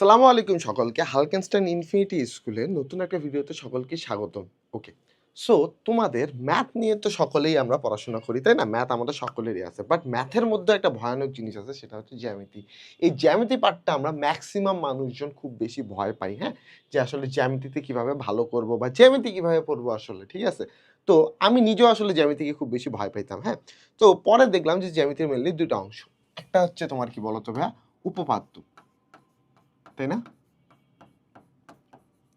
আসসালামু আলাইকুম সকলকে, হালকেনস্টাইন ইনফিনিটি স্কুলে নতুন একটা ভিডিওতে সকলকে স্বাগতম। ওকে সো তোমাদের ম্যাথ নিয়ে তো সকলেই আমরা পড়াশোনা করি, তাই না? ম্যাথ আমাদের সকলেরই আছে বাট ম্যাথের মধ্যে একটা ভয়ানক জিনিস আছে, সেটা হচ্ছে জ্যামিতি। এই জ্যামিতি পার্টটা আমরা ম্যাক্সিমাম মানুষজন খুব বেশি ভয় পাই হ্যাঁ? যে আসলে জ্যামিতিতে কীভাবে ভালো করব বা জ্যামিতি কীভাবে পড়ব আসলে, ঠিক আছে? তো আমি নিজেও আসলে জ্যামিতিকে খুব বেশি ভয় পাইতাম হ্যাঁ? তো পরে দেখলাম যে জ্যামিতির মেনলি দুটো অংশ। একটা হচ্ছে তোমার কি বলতো ভাইয়া? উপপাদ্য। তাই না?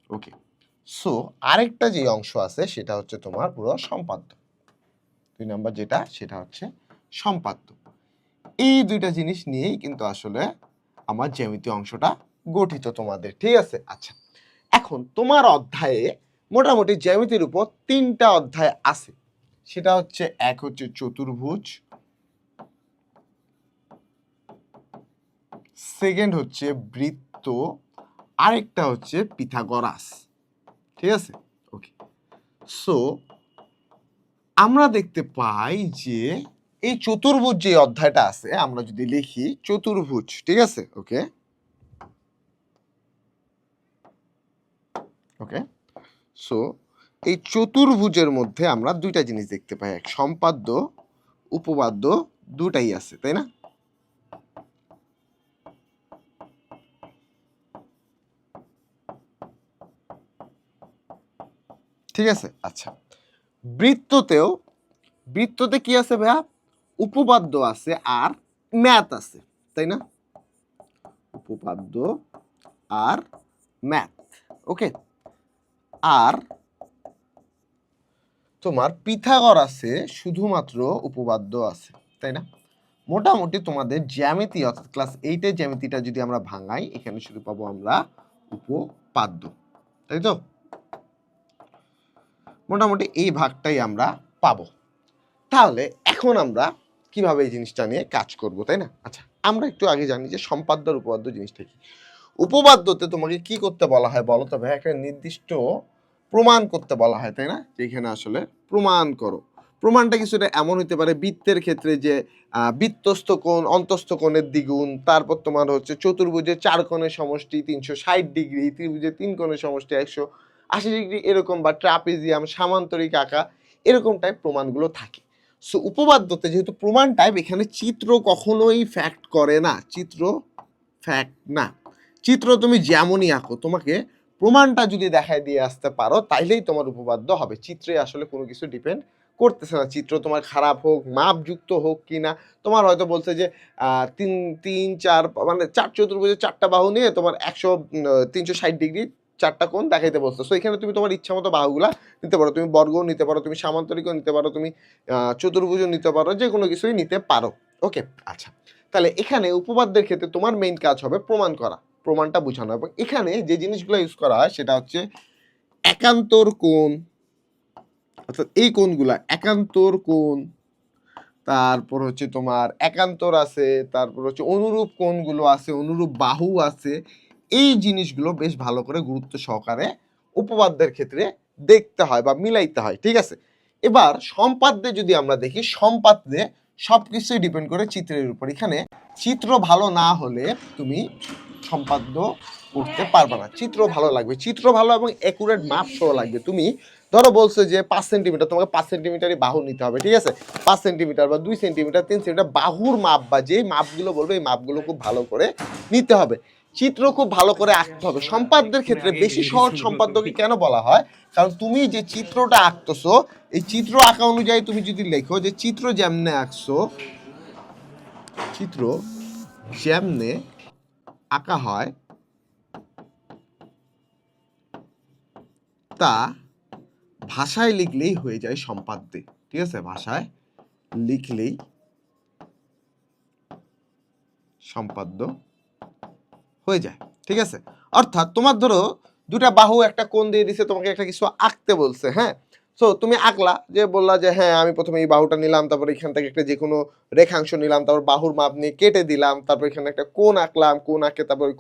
ওকে সো আরেকটা যে অংশ আছে, সেটা হচ্ছে তোমার পুরো সম্পাদ্য। দুই নাম্বার যেটা, সেটা হচ্ছে সম্পাদ্য। এই দুইটা জিনিস নিয়েই কিন্তু আসলে আমার জ্যামিতি অংশটা গঠিত তোমাদের, ঠিক আছে? আচ্ছা এখন তোমার অধ্যায়ে মোটামুটি জ্যামিতির উপর তিনটা অধ্যায় আছে। সেটা হচ্ছে, এক হচ্ছে চতুর্ভুজ সেকেন্ড হচ্ছে বৃত্ত আরেকটা হচ্ছে পিথাগরাস। ঠিক আছে? ওকে সো আমরা দেখতে পাই যে এই চতুর্ভুজ যে অধ্যায়টা আছে, আমরা যদি লিখি চতুর্ভুজ, ঠিক আছে? ওকে ওকে সো এই চতুর্ভুজের মধ্যে আমরা দুইটা জিনিস দেখতে পাই এক, সম্পাদ্য, উপপাদ্য, দুটাই আছে, তাই না? ঠিক আছে? আচ্ছা। বৃত্ততেও, বৃত্ততে কি আছে ভাইয়া? উপপাদ্য আছে আর ম্যাথ আছে, তাই না? উপপাদ্য আর ম্যাথ, ওকে? আর তোমার পিথাগর আছে, শুধুমাত্র উপপাদ্য আছে, তাই না? মোটামুটি তোমাদের জ্যামিতি, অর্থাৎ ক্লাস এইটের জ্যামিতিটা যদি আমরা ভাঙাই, এখানে শুধু পাবো আমরা উপপাদ্য, তাই তো? মোটামুটি এই ভাগটাই আমরা পাবো। তাহলে এখন আমরা কীভাবে এই জিনিসটা নিয়ে কাজ করব, তাই না? আচ্ছা আমরা একটু আগে জানি যে সম্পাদ্য আর উপপাদ্য জিনিসটা কি। উপপাদ্যতে তোমাকে কি করতে বলা হয় বলো তো ভাই? একটা নির্দিষ্ট প্রমাণ করতে বলা হয়, তাই না? যেখানে আসলে প্রমাণ করো। প্রমাণটা কিছুটা এমন হতে পারে, বৃত্তের ক্ষেত্রে যে বৃত্তস্থ কোণ, অন্তস্থ কোণের দ্বিগুণ, তারপর তোমার হচ্ছে চতুর্ভুজের চার কোণের সমষ্টি, তিনশো ষাট ডিগ্রি, ত্রিভুজের তিন কোণের সমষ্টি, একশো আশি ডিগ্রি এরকম বা ট্রাপিজিয়াম, সামান্তরিক আঁকা, এরকম টাইপ প্রমাণগুলো থাকে। সো উপপাদ্যতে যেহেতু প্রমাণ টাইপ এখানে চিত্র কখনোই ফ্যাক্ট করে না। চিত্র ফ্যাক্ট না। চিত্র তুমি যেমনই আঁকো, তোমাকে প্রমাণটা যদি দেখায় দিয়ে আসতে পারো, তাইলেই তোমার উপপাদ্য হবে। চিত্রে আসলে কোনো কিছু ডিপেন্ড করতেছে না। চিত্র তোমার খারাপ হোক, মাপযুক্ত হোক কি না তোমার হয়তো বলছে যে তিন তিন, চার মানে চার চতুর্ভুজের চারটা বাহু নিয়ে তোমার একশো তিনশো ষাট ডিগ্রি চারটা কোণ দেখাইতে বলছো সো এখানে তুমি তোমার ইচ্ছা মতো বাহুগুলা নিতে পারো। তুমি বর্গও নিতে পারো, তুমি সামান্তরিকও নিতে পারো, তুমি চতুর্ভুজও নিতে পারো যে কোনো কিছুই নিতে পারো। ওকে আচ্ছা। তাহলে এখানে উপপাদ্যের ক্ষেত্রে তোমার মেইন কাজ হবে প্রমাণ করা, প্রমাণটা বোঝানো। এবং এখানে যে জিনিসগুলো ইউজ করা হয় সেটা হচ্ছে একান্তর কোণ, অর্থাৎ এই কোণগুলা, একান্তর কোণ, তারপর হচ্ছে তোমার একান্তর আছে, তারপর হচ্ছে অনুরূপ কোণগুলো আছে, অনুরূপ বাহু আছে এই জিনিসগুলো বেশ ভালো করে গুরুত্ব সহকারে উপপাদ্যের ক্ষেত্রে দেখতে হয় বা মিলাইতে হয়, ঠিক আছে? এবার সম্পাদ্যে যদি আমরা দেখি, সম্পাদ্যে সব কিছুই ডিপেন্ড করে চিত্রের উপর। এখানে চিত্র ভালো না হলে তুমি সম্পাদ্য করতে পারবে না। চিত্র ভালো লাগবে। চিত্র ভালো এবং অ্যাকুরেট মাপ সহ লাগবে। তুমি ধরো বলছো যে পাঁচ সেন্টিমিটার তোমাকে পাঁচ সেন্টিমিটারই বাহু নিতে হবে, ঠিক আছে? পাঁচ সেন্টিমিটার বা দুই সেন্টিমিটার তিন সেন্টিমিটার বাহুর মাপ বা যে মাপগুলো বলবে, এই মাপগুলো খুব ভালো করে নিতে হবে। চিত্র খুব ভালো করে আঁকতে হবে। সম্পাদ্যের ক্ষেত্রে বেশি সহজ সম্পাদ্যকে কেন বলা হয়? কারণ তুমি যে চিত্রটা আঁকতেছো এই চিত্র আঁকা অনুযায়ী তুমি যদি লেখো যে চিত্র যেমনে আঁকছো চিত্র যেমনে আঁকা হয় তা ভাষায় লিখলেই হয়ে যায় সম্পাদ্যে। ঠিক আছে? ভাষায় লিখলেই সম্পাদ্য হয়ে যায়, ঠিক আছে? অর্থাৎ তোমার ধরো দুটা বাহু একটা কোণ দিয়ে দিছে, তোমাকে একটা কিছু আঁকতে বলছে হ্যাঁ? সো তুমি আঁকলা যে বললা যে হ্যাঁ আমি প্রথমে এই বাহুটা নিলাম, তারপর এখান থেকে একটা যে কোনো রেখাংশ নিলাম, তারপর বাহুর মাপ নিয়ে কেটে দিলাম, তারপর এখানে একটা কোণ আঁকলাম, কোণ আঁকে তারপর ওই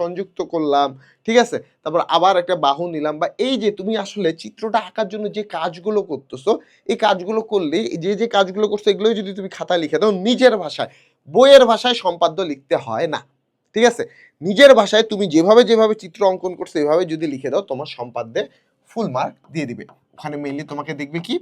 সংযুক্ত করলাম, ঠিক আছে? তারপর আবার একটা বাহু নিলাম। বা এই যে তুমি আসলে চিত্রটা আঁকার জন্য যে কাজগুলো করতেছো, এই কাজগুলো করলে, যে যে কাজগুলো করছ, এগুলোই যদি তুমি খাতা লিখে দাও, নিজের ভাষায়, বইয়ের ভাষায় সম্পাদ্য লিখতে হয় না। ঠিক আছে? নিজের ভাষায় তুমি যেভাবে যেভাবে চিত্র অঙ্কন করছ এভাবে যদি লিখে দাও, তোমার সম্পাদ্যে ফুল মার্ক দিয়ে দিবে। ওখানে মেইনলি তোমাকে দেখবে কি?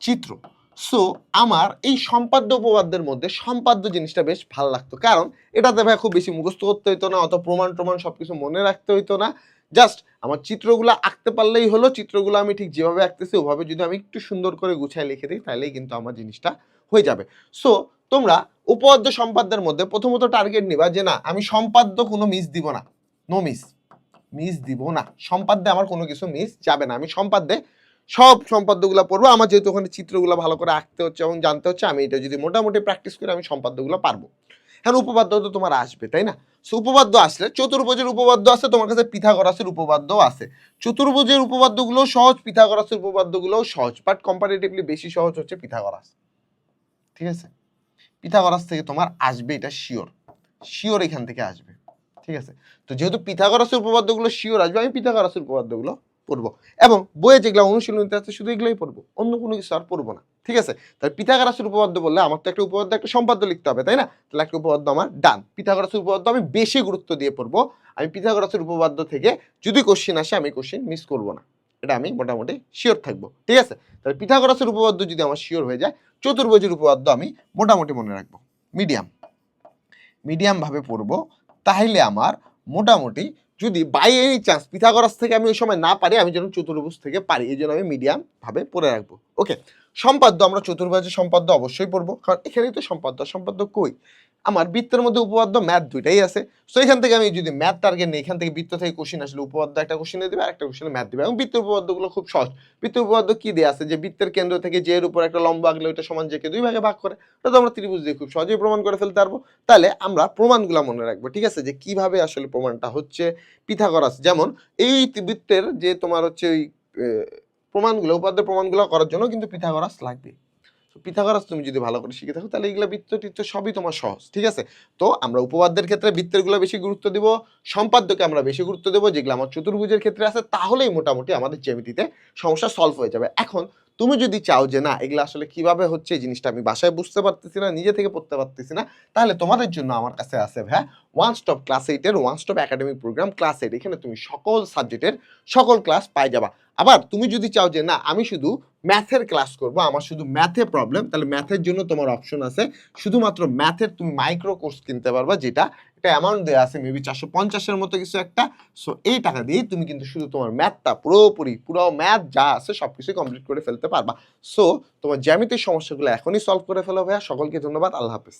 চিত্র। সো আমার এই সম্পাদ্য উপপাদ্যের মধ্যে সম্পাদ্য জিনিসটা বেশ ভালো লাগতো। কারণ, এটাতে ভাই খুব বেশি মুখস্থ করতে হইতো না, অত প্রমাণ টমাণ সবকিছু মনে রাখতে হইতো না। জাস্ট আমার চিত্রগুলো আঁকতে পারলেই হলো, চিত্রগুলো আমি ঠিক যেভাবে আঁকতেছি, ওভাবে যদি আমি একটু সুন্দর করে গুছায় লিখে দিই, তাহলেই কিন্তু আমার জিনিসটা হয়ে যাবে। সো তোমরা উপপাদ্য সম্পাদ্যের মধ্যে প্রথমত টার্গেট নিবা যে না, আমি সম্পাদ্য কোনো মিস দিব না। নো মিস মিস দিব না। সম্পাদ্যে আমার কোনো কিছু মিস যাবে না। আমি সম্পাদ্যে সব সম্পাদ্যগুলো পড়ব। আমার যেহেতু ওখানে চিত্রগুলো ভালো করে আঁকতে হচ্ছে এবং জানতে হচ্ছে, আমি এটা যদি মোটামুটি প্র্যাকটিস করে আমি সম্পাদ্যগুলো পারব। হ্যাঁ উপপাদ্য তো তোমার আসবে, তাই না? সো উপপাদ্য আসলে চতুর্ভুজের উপপাদ্য আছে, তোমার কাছে পিথাগোরাসের উপপাদ্যও আছে। চতুর্ভুজের উপপাদ্যগুলো সহজ, পিথাগোরাসের উপপাদ্যগুলোও সহজ বাট কম্পারেটিভলি বেশি সহজ হচ্ছে পিথাগোরাস। ঠিক আছে? পিথাগোরাস থেকে তোমার আসবে এটা শিওর শিওর এখান থেকে আসবে, ঠিক আছে? তো যেহেতু পিথাগোরাসের উপপাদ্যগুলো শিওর আসবে, আমি পিথাগোরাসের উপপাদ্যগুলো পড়ব। এবং বইয়ে যেগুলো অনুশীলনীতে আছে, শুধু এগুলোই পড়ব, অন্য কোনো কিছু আর পড়ব না, ঠিক আছে? তাহলে পিথাগোরাসের উপপাদ্য বললে আমার তো একটা উপপাদ্য, একটা সম্পাদ্য লিখতে হবে, তাই না? তাহলে একটা উপপাদ্য আমার ডান পিথাগোরাসের উপপাদ্য আমি বেশি গুরুত্ব দিয়ে পড়ব। আমি পিথাগোরাসের উপপাদ্য থেকে যদি কোশ্চিন আসে, আমি কোশ্চিন মিস করব না। এটা আমি মোটামুটি শিওর থাকব, ঠিক আছে? তাহলে পিথাগোরাসের উপপাদ্য যদি আমার শিওর হয়ে যায়, চতুর্ভুজের উপপাদ্য আমি মোটামুটি মনে রাখব মিডিয়াম মিডিয়াম ভাবে পড়ব, তাহলে আমার মোটামুটি যদি বাই এনি চান্স পিথাগোরাস থেকে আমি ওই সময় না পারি, আমি যেন চতুর্ভুজ থেকে পারি, এই জন্য আমি মিডিয়াম ভাবে পড়ে রাখব ওকে সম্পাদ্য, আমরা চতুর্ভুজের সম্পাদ্য অবশ্যই পড়ব, কারণ এখানেই তো সম্পাদ্য সম্পাদ্য কই? আমার বৃত্তের মধ্যে উপপাদ্য ম্যাথ দুইটাই আছে। সো এখান থেকে আমি যদি ম্যাথ টার্গেট নিই, এখান থেকে বৃত্ত থেকে কোশ্চিন আসলে উপপাদ্য একটা কোশ্চিনে দেবে আর একটা কোশ্চিনে ম্যাথ দেবে। এবং বৃত্তের উপপাদ্যগুলো খুব সহজ। বৃত্তের উপপাদ্য কি দেওয়া আছে? যে বৃত্তের কেন্দ্র থেকে যে এর উপর একটা লম্ব আঁকলে ওইটা সমান যে কে দুই ভাগে ভাগ করে। ওটা তো আমরা ত্রিভুজ দিয়ে খুব সহজেই প্রমাণ করে ফেলতে পারব। তাহলে আমরা প্রমাণগুলো মনে রাখব, ঠিক আছে? যে কীভাবে আসলে প্রমাণটা হচ্ছে পিথাগোরাস। যেমন এই বৃত্তের যে তোমার হচ্ছে ওই প্রমাণগুলো উপাদ্যের প্রমাণগুলো করার জন্য কিন্তু পিথাগোরাস লাগবে। পিথাগোরাস তুমি যদি ভালো করে শিখে থাকো, তাহলে এগুলো বৃত্ত টিত্ত সবই তোমার সহজ, ঠিক আছে? তো আমরা উপপাদ্যের ক্ষেত্রে বৃত্তেরগুলো বেশি গুরুত্ব দিব, সম্পাদ্যকে আমরা বেশি গুরুত্ব দেবো, যেগুলো আমার চতুর্ভুজের ক্ষেত্রে আছে, তাহলেই মোটামুটি আমাদের জ্যামিতিতে সমস্যা সলভ হয়ে যাবে। এখন তুমি যদি চাও যে, না, এগুলো আসলে কীভাবে হচ্ছে এই জিনিসটা আমি বাসায় বুঝতে পারতেছি না, নিজে থেকে পড়তে পারতেছি না, তাহলে তোমাদের জন্য আমার কাছে আছে ভাই ওয়ান স্টপ ক্লাস এইটের one stop academic program class eight এখানে তুমি সকল সাবজেক্টের সকল ক্লাস পাই যাবা। আবার তুমি যদি চাও যে, না, আমি শুধু ম্যাথের ক্লাস করব, আমার শুধু ম্যাথে প্রবলেম তাহলে ম্যাথের জন্য তোমার অপশন আছে। শুধুমাত্র ম্যাথের তুমি মাইক্রো কোর্স কিনতে পারবা, যেটা একটা অ্যামাউন্ট দেওয়া আছে মেবি চারশো পঞ্চাশের মতো কিছু একটা। সো এই টাকা দিয়েই তুমি কিন্তু শুধু তোমার ম্যাথটা পুরোপুরি, পুরো ম্যাথ যা আছে সব কিছুই কমপ্লিট করে ফেলতে পারবা। সো তোমার জ্যামিতির সমস্যাগুলো এখনই সলভ করে ফেলো ভাইয়া। সকলকে ধন্যবাদ। আল্লাহ হাফেজ।